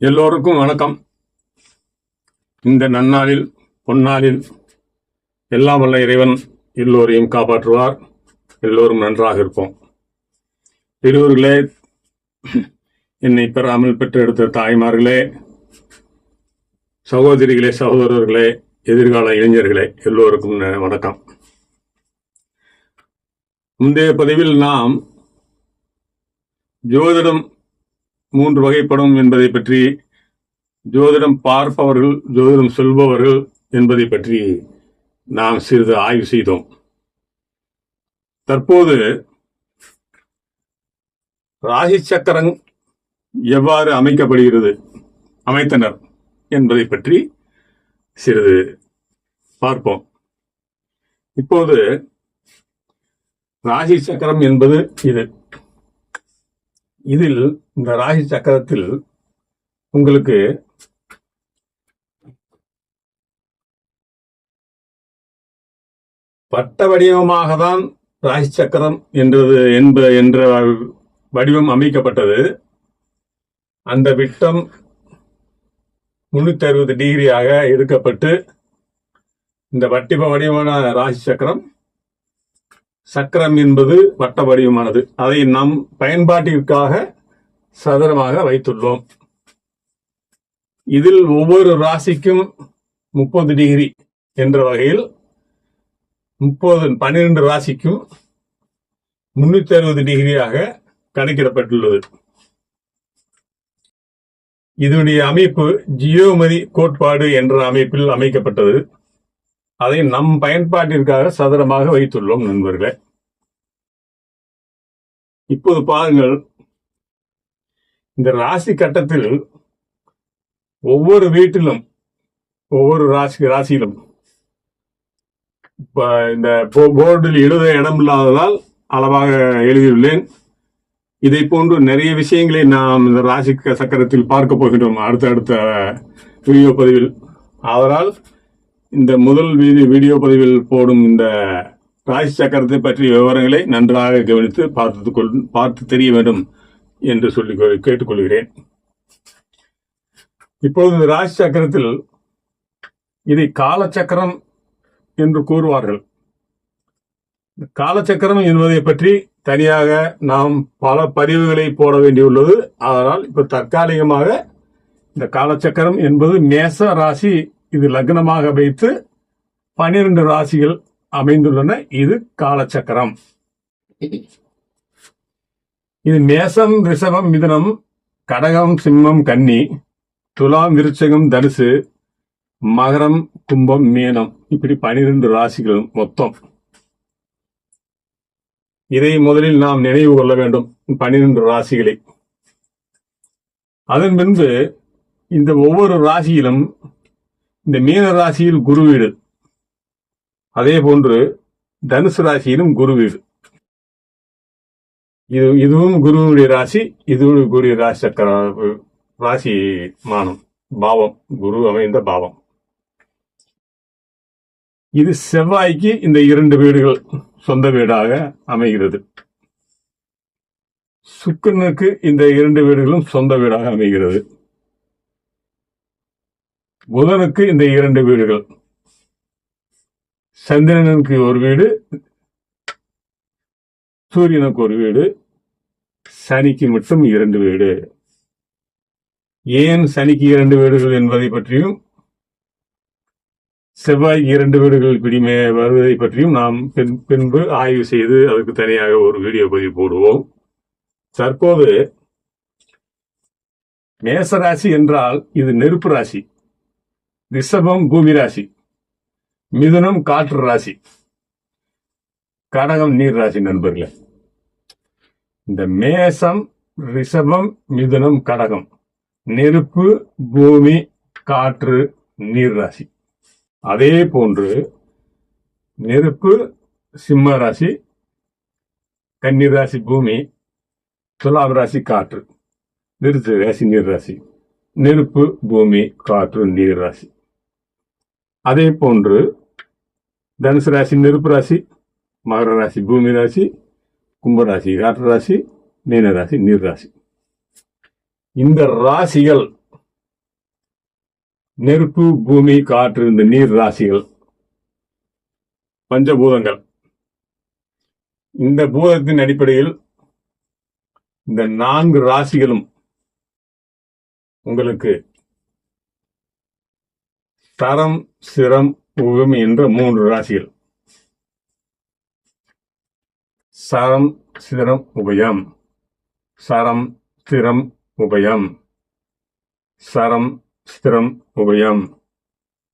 எல்லோருக்கும் வணக்கம். இந்த நன்னாளில் பொன்னாளில் எல்லாம் வல்ல இறைவன் எல்லோரையும் காப்பாற்றுவார். எல்லோரும் நன்றாக இருப்போம். பெரியவர்களே என்னை பெறாமல் பெற்றெடுத்த தாய்மார்களே சகோதரிகளே சகோதரர்களே எதிர்கால இளைஞர்களே எல்லோருக்கும் வணக்கம். முந்தைய பதிவில் நாம் ஜோதிடம் மூன்று வகைப்படும் என்பதை பற்றி ஜோதிடம் பார்ப்பவர்கள் ஜோதிடம் சொல்பவர்கள் என்பதை பற்றி நாம் சிறிது ஆய்வு செய்தோம். தற்போது ராசி சக்கரம் எவ்வாறு அமைக்கப்படுகிறது அமைத்தனர் என்பதை பற்றி சிறிது பார்ப்போம். இப்போது ராசி சக்கரம் என்பது இது. இதில் இந்த ராசி சக்கரத்தில் உங்களுக்கு வட்ட வடிவமாக தான் ராசி சக்கரம் என்றது என்ப என்ற வடிவம் அமைக்கப்பட்டது. அந்த விட்டம் முன்னூத்தி அறுபது டிகிரியாக எடுக்கப்பட்டு இந்த வட்டிப வடிவமான ராசி சக்கரம் சக்கரம் என்பது வட்ட வடிவமானது. அதை நம் பயன்பாட்டிற்காக சதுரமாக வைத்துள்ளோம். இதில் ஒவ்வொரு ராசிக்கும் முப்பது டிகிரி என்ற வகையில் முப்பது பன்னிரண்டு ராசிக்கும் முன்னூத்தி அறுபது டிகிரியாக கணக்கிடப்பட்டுள்ளது. இதனுடைய அமைப்பு ஜியோமதி கோட்பாடு என்ற அமைப்பில் அமைக்கப்பட்டது. அதை நம் பயன்பாட்டிற்காக சதுரமாக வைத்துள்ளோம் நண்பர்களே. இப்போது பாருங்கள் இந்த ராசி கட்டத்தில் ஒவ்வொரு வீட்டிலும் ஒவ்வொரு ராசி ராசியிலும் இப்போ இந்த போ- போர்டில் எழுத இடம் இல்லாததால் அளவாக எழுதியுள்ளேன். இதை போன்று நிறைய விஷயங்களை நாம் இந்த ராசி சக்கரத்தில் பார்க்க போகின்றோம் அடுத்த அடுத்த வீடியோ பதிவில். அதனால் இந்த முதல் வீடியோ வீடியோ பதிவில் போடும் இந்த ராசி சக்கரத்தை பற்றிய விவரங்களை நன்றாக கவனித்து பார்த்து கொள் பார்த்து தெரிய வேண்டும். என்று சொல்லி கேட்டுக்கொள்கிறேன். இப்பொழுது ராசி சக்கரத்தில் இதை காலச்சக்கரம் என்று கூறுவார்கள். இந்த காலச்சக்கரம் என்பதை பற்றி தனியாக நாம் பல பதிவுகளை போட வேண்டியுள்ளது. அதனால் இப்ப தற்காலிகமாக இந்த காலச்சக்கரம் என்பது மேச ராசி இது லக்னமாக வைத்து பனிரெண்டு ராசிகள் அமைந்துள்ளன. இது காலச்சக்கரம். இது மேசம் ரிஷபம் மிதுனம் கடகம் சிம்மம் கன்னி துலாம் விருச்சகம் தனுசு மகரம் கும்பம் மீனம். இப்படி பனிரெண்டு ராசிகள் மொத்தம். இதை முதலில் நாம் நினைவு கொள்ள வேண்டும் பனிரெண்டு ராசிகளை. அதன் பின்பு இந்த ஒவ்வொரு ராசியிலும் இந்த மீன ராசியில் குரு வீடு. அதே போன்று தனுசு ராசியிலும் குரு வீடு. இது இதுவும் குருவுடைய ராசி இதுவும் குரு ராசி சக்கர ராசி மானம் பாவம் குரு அமைந்த பாவம். இது செவ்வாய்க்கு இந்த இரண்டு வீடுகள் சொந்த வீடாக அமைகிறது. சுக்கனுக்கு இந்த இரண்டு வீடுகளும் சொந்த வீடாக அமைகிறது. புதனுக்கு இந்த இரண்டு வீடுகள். சந்திரனுக்கு ஒரு வீடு சூரியனுக்கு ஒரு வீடு சனிக்கு மட்டும் இரண்டு வீடு. ஏன் சனிக்கு இரண்டு வீடுகள் என்பதை பற்றியும் செவ்வாய் இரண்டு வீடுகள் பிடிமே வருவதை பற்றியும் நாம் பின் பின்பு ஆய்வு செய்து அதுக்கு தனியாக ஒரு வீடியோ பதிவு போடுவோம். தற்போது மேசராசி என்றால் இது நெருப்பு ராசி ரிஷபம் பூமி ராசி மிதுனம் காற்று ராசி. கடகம் நீர் ராசி நண்பர்களே இந்த மேசம் ரிஷபம் மிதுனம் கடகம் நெருப்பு பூமி காற்று நீர் ராசி அதே போன்று நெருப்பு சிம்ம ராசி கன்னி ராசி பூமி துலாம் ராசி காற்று விருது ராசி நீர் ராசி நெருப்பு பூமி காற்று நீர் ராசி அதே போன்று தனுசு ராசி நெருப்பு ராசி மகர ராசி பூமி ராசி கும்பராசி காற்று ராசி மீன ராசி நீர் ராசி இந்த ராசிகள் நெருப்பு பூமி காற்று இந்த நீர் ராசிகள் பஞ்சபூதங்கள். இந்த பூதத்தின் அடிப்படையில் இந்த நான்கு ராசிகளும் உங்களுக்கு தரம் சிரம் உகம் என்ற மூன்று ராசிகள். சரம் சிரம் உபயம். சரம் ஸ்திரம் உபயம். சரம் ஸ்திரம் உபயம்.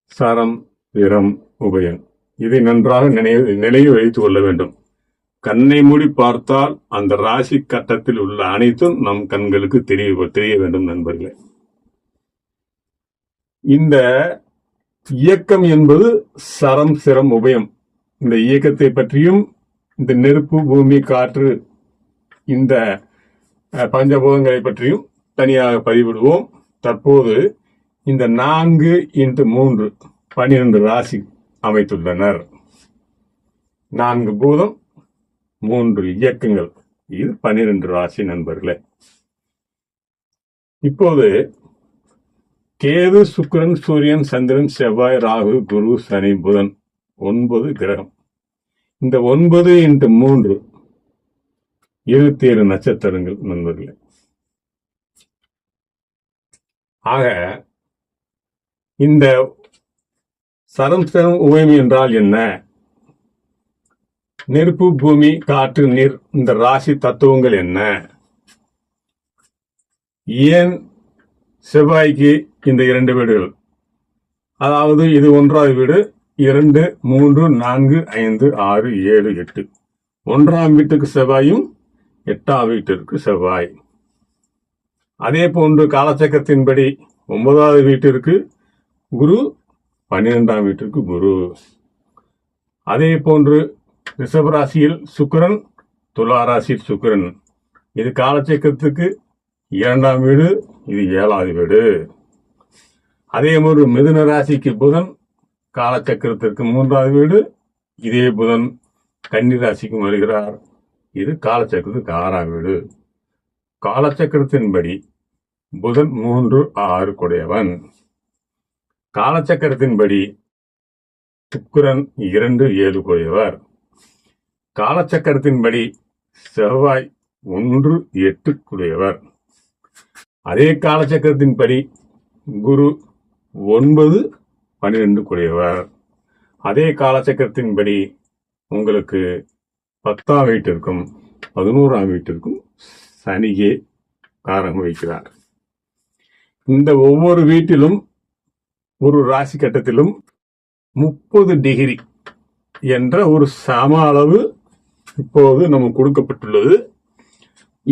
சரம் ஸ்திரம் உபயம். இதை நன்றாக நினைவு நினைவு வைத்துக் கொள்ள வேண்டும். கண்ணை மூடி பார்த்தால் அந்த ராசி கட்டத்தில் உள்ள அனைத்தும் நம் கண்களுக்கு தெரிய தெரிய வேண்டும் நண்பர்களே. இந்த இயக்கம் என்பது சரம் சிரம் உபயம். இந்த இயக்கத்தை பற்றியும் இந்த நெருப்பு பூமி காற்று இந்த அஹ், பஞ்சபூதங்களை பற்றியும் தனியாக பதிவிடுவோம். தற்போது இந்த நான்கு இன்று மூன்று பனிரெண்டு ராசி அமைத்துள்ளனர். நான்கு பூதம் மூன்று இயக்கங்கள். இது பனிரெண்டு ராசி நண்பர்களே. இப்போது கேது சுக்கிரன் சூரியன் சந்திரன் செவ்வாய் ராகு குரு சனி புதன் ஒன்பது கிரகம். இந்த ஒன்பது இன்ட்டு மூன்று இருபத்தி ஏழு நட்சத்திரங்கள் நண்பர்களே. ஆக இந்த சரம்சரம் உவமி என்றால் என்ன? நெருப்பு பூமி காற்று நீர் இந்த ராசி தத்துவங்கள் என்ன? ஏன் செவ்வாய்க்கு இந்த இரண்டு வீடுகள்? அதாவது இது ஒன்றாவது வீடு இரண்டு மூன்று நான்கு ஐந்து ஆறு ஏழு எட்டு. ஒன்றாம் வீட்டுக்கு செவ்வாயும் எட்டாம் வீட்டிற்கு செவ்வாய். அதே போன்று காலச்சக்கரத்தின்படி ஒன்பதாவது வீட்டிற்கு குரு பன்னிரெண்டாம் வீட்டிற்கு குரு. அதே போன்று ரிஷபராசியில் சுக்கிரன் துலா ராசியில் சுக்கிரன். இது காலச்சக்கரத்துக்கு இரண்டாம் வீடு இது ஏழாவது வீடு. அதே போன்று மிதுன ராசிக்கு புதன் காலச்சக்கரத்திற்கு மூன்றாவது வீடு. இதே புதன் கன்னி ராசிக்கும் வருகிறார். இது காலச்சக்கரத்துக்கு ஆறாம் வீடு. காலச்சக்கரத்தின்படி புதன் மூன்று ஆறு கொடையவன். காலச்சக்கரத்தின்படி சுக்கிரன் இரண்டு ஏழு கொடையவர். காலச்சக்கரத்தின்படி செவ்வாய் ஒன்று எட்டு குடையவர். அதே காலச்சக்கரத்தின்படி குரு ஒன்பது பன்னிரெண்டு கூடியவர். அதே காலச்சக்கரத்தின்படி உங்களுக்கு பத்தாம் வீட்டிற்கும் பதினோராம் வீட்டிற்கும் சனியே காரகம் வைக்கிறார் இந்த ஒவ்வொரு வீட்டிலும் ஒரு ராசி கட்டத்திலும் முப்பது டிகிரி என்ற ஒரு சம அளவு இப்போது நமக்கு கொடுக்கப்பட்டுள்ளது.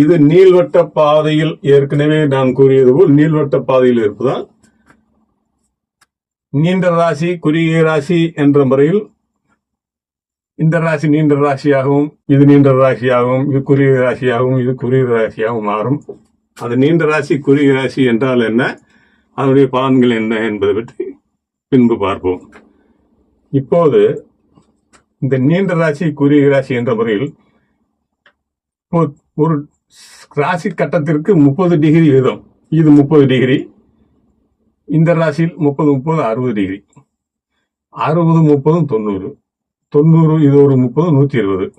இது நீள்வட்ட பாதையில் ஏற்கனவே நான் கூறியது போல் நீள்வட்ட பாதையில் இருப்பதால் நீண்ட ராசி குறுகிய ராசி என்ற முறையில் இந்த ராசி நீண்ட ராசியாகவும் இது நீண்ட ராசியாகவும் இது குறுகிய ராசியாகவும் இது குறுகிய ராசியாகவும் மாறும். அது நீண்ட ராசி குறுகிய ராசி என்றால் என்ன? அதனுடைய பலன்கள் என்ன என்பதை பற்றி பின்பு பார்ப்போம். இப்போது இந்த நீண்ட ராசி குறுகிய ராசி என்ற முறையில் ஒரு ராசி கட்டத்திற்கு முப்பது டிகிரி வீதம். இது முப்பது டிகிரி. இந்த ராசியில் முப்பது முப்பது அறுபது டிகிரி. அறுபது முப்பதும் தொண்ணூறு. தொண்ணூறு இது ஒரு முப்பது நூத்தி இருபது.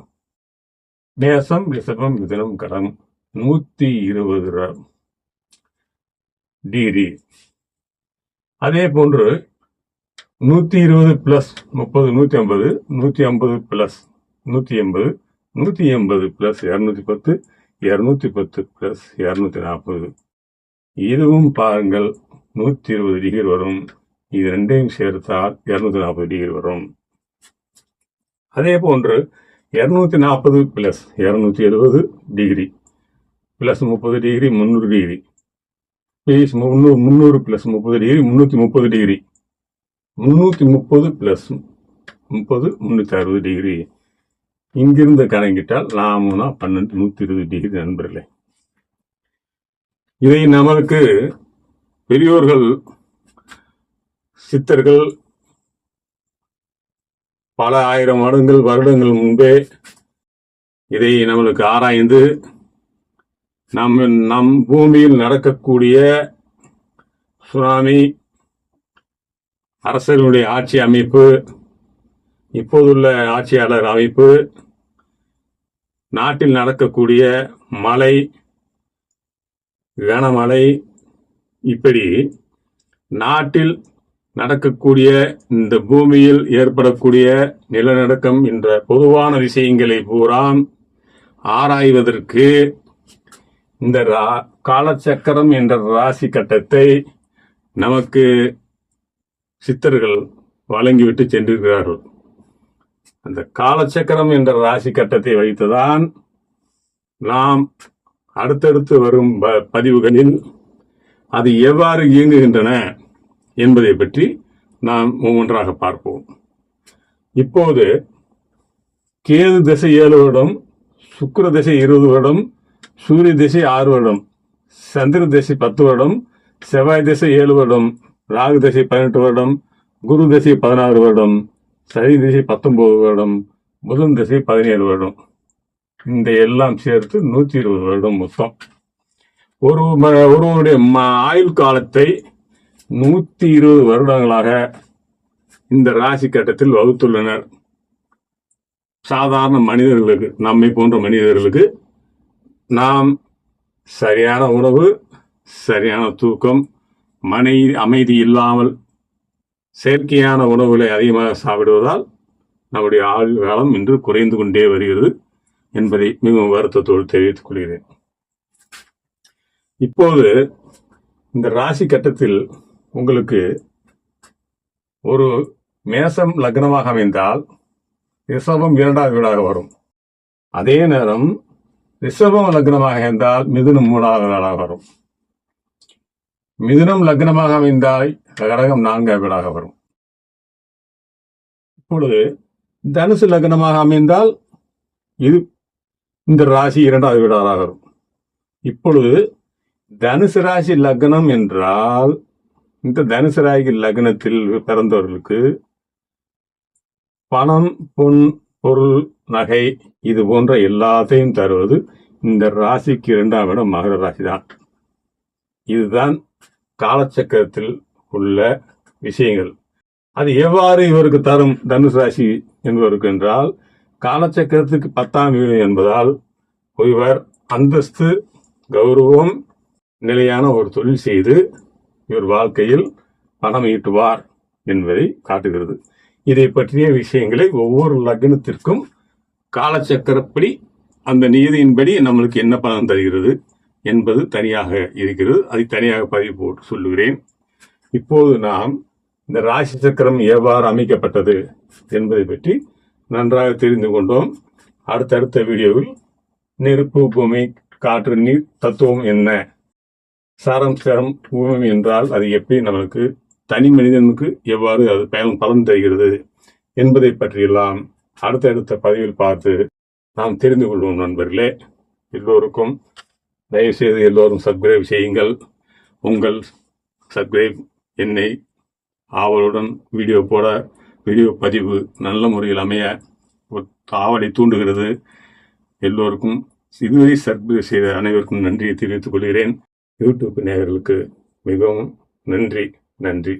மேசம் ரிஷபம் மிதனம் கடம் நூத்தி இருபது ர- டிகிரி. அதே போன்று நூத்தி இருபது பிளஸ் முப்பது நூத்தி ஐம்பது. நூத்தி ஐம்பது பிளஸ் நூத்தி எண்பது நூத்தி எண்பது பிளஸ் இரநூத்தி பத்து. இரநூத்தி பத்து பிளஸ் இரநூத்தி நாற்பது. இதுவும் பாருங்கள். நூத்தி இருபது டிகிரி வரும். இது ரெண்டையும் சேர்த்தால் இரநூத்தி நாற்பது டிகிரி வரும். அதே போன்று இரநூத்தி நாற்பது பிளஸ் இரநூத்தி எழுபது டிகிரி பிளஸ் முப்பது டிகிரி முந்நூறு டிகிரி. பிளஸ் முந்நூறு முந்நூறு பிளஸ் முப்பது டிகிரி முந்நூற்றி முப்பது டிகிரி. முன்னூத்தி முப்பது பிளஸ் முப்பது முந்நூற்றி அறுபது டிகிரி. இங்கிருந்து கணக்கிட்டால் நாமுனா பன்னெண்டு நூத்தி இருபது டிகிரி நண்பர்களே. இதை நமக்கு பெரியோர்கள் சித்தர்கள் பல ஆயிரம் வருடங்கள் வருடங்கள் முன்பே இதை நம்மளுக்கு ஆராய்ந்து நம் நம் பூமியில் நடக்கக்கூடிய சுனாமி அரசர்களுடைய ஆட்சி அமைப்பு இப்போதுள்ள ஆட்சியாளர் அமைப்பு நாட்டில் நடக்கக்கூடிய மழை கனமழை இப்படி நாட்டில் நடக்கக்கூடிய இந்த பூமியில் ஏற்படக்கூடிய நிலநடுக்கம் என்ற பொதுவான விஷயங்களை பூராம் ஆராய்வதற்கு இந்த ரா- காலச்சக்கரம் என்ற ராசி கட்டத்தை நமக்கு சித்தர்கள் வழங்கிவிட்டு சென்றிருக்கிறார்கள். அந்த காலச்சக்கரம் என்ற ராசி கட்டத்தை வைத்துதான் நாம் அடுத்தடுத்து வரும் ப- பதிவுகளில் அது எவ்வாறு இயங்குகின்றன என்பதை பற்றி நாம் ஒவ்வொன்றாக பார்ப்போம். இப்போது கேது திசை ஏழு வருடம் சுக்கர திசை இருபது வருடம் சூரிய திசை ஆறு வருடம் சந்திர திசை பத்து வருடம் செவ்வாய் திசை ஏழு வருடம் ராகு திசை பதினெட்டு வருடம் குரு திசை பதினாறு வருடம் சனி திசை பத்தொன்பது வருடம் புதன் திசை பதினேழு வருடம். இந்த எல்லாம் சேர்த்து நூற்றி இருபது வருடம் மொத்தம். ஒரு ஒருவருடைய ம- ஆயுள் காலத்தை நூத்தி இருபது வருடங்களாக இந்த ராசி கட்டத்தில் வகுத்துள்ளனர். சாதாரண மனிதர்களுக்கு நம்மை போன்ற மனிதர்களுக்கு நாம் சரியான உணவு சரியான தூக்கம் மனை அமைதி இல்லாமல் செயற்கையான உணவுகளை அதிகமாக சாப்பிடுவதால் நம்முடைய ஆயுள் காலம் இன்று குறைந்து கொண்டே வருகிறது என்பதை மிகவும் வருத்தத்தோடு தெரிவித்துக் கொள்கிறேன். இப்போது இந்த ராசி கட்டத்தில் உங்களுக்கு ஒரு மேசம் லக்னமாக அமைந்தால் ரிஷபம் இரண்டாவது வீடாக வரும். அதே நேரம் ரிஷபம் லக்னமாக இருந்தால் மிதுனம் மூணாவது வீடாக வரும். மிதுனம் லக்னமாக அமைந்தால் கடகம் நான்காவது வீடாக வரும். இப்பொழுது தனுசு லக்னமாக அமைந்தால் இது இந்த ராசி இரண்டாவது வீடாக வரும். இப்பொழுது தனுசு ராசி லக்னம் என்றால் இந்த தனுசு ராசி லக்னத்தில் பிறந்தவர்களுக்கு பணம் பொன் பொருள் நகை இது போன்ற எல்லாத்தையும் தருவது இந்த ராசிக்கு இரண்டாம் இடம் மகர ராசி தான் இதுதான் காலச்சக்கரத்தில் உள்ள விஷயங்கள். அது எவ்வாறு இவருக்கு தரும் தனுசு ராசி என்பவருக்கு என்றால் காலச்சக்கரத்துக்கு பத்தாம் வீடு என்பதால் இவர் அந்தஸ்து கௌரவம் நிலையான ஒரு தொழில் செய்து இவர் வாழ்க்கையில் பணம் ஈட்டுவார் என்பதை காட்டுகிறது. இதை பற்றிய விஷயங்களை ஒவ்வொரு லக்னத்திற்கும் காலச்சக்கரப்படி அந்த நீதியின்படி நம்மளுக்கு என்ன பலன் தருகிறது என்பது தனியாக இருக்கிறது. அதை தனியாக பதிவு போட்டு சொல்லுகிறேன். இப்போது நாம் இந்த ராசி சக்கரம் எவ்வாறு அமைக்கப்பட்டது என்பதை பற்றி நன்றாக தெரிந்து கொண்டோம். அடுத்தடுத்த வீடியோவில் நெருப்பு பூமி காற்று நீர் தத்துவம் என்ன சாரம் சேரம் பூமி என்றால் அது எப்படி நமக்கு தனி மனிதனுக்கு எவ்வாறு அது பயன் பலன் தருகிறது என்பதை பற்றியெல்லாம் அடுத்தடுத்த பதிவில் பார்த்து நாம் தெரிந்து கொள்வோம் நண்பர்களே. எல்லோருக்கும் தயவுசெய்து எல்லோரும் சப்ஸ்கிரைப் செய்யுங்கள். உங்கள் சப்ஸ்கிரைப் என்னை ஆவலுடன் வீடியோ போட வீடியோ பதிவு நல்ல முறையில் அமைய ஆவலை தூண்டுகிறது. எல்லோருக்கும் இதுவரை சப்ஸ்கிரைப் செய்த அனைவருக்கும் நன்றியை தெரிவித்துக் கொள்கிறேன். யூடியூப் நேயர்களுக்கு மிகவும் நன்றி நன்றி.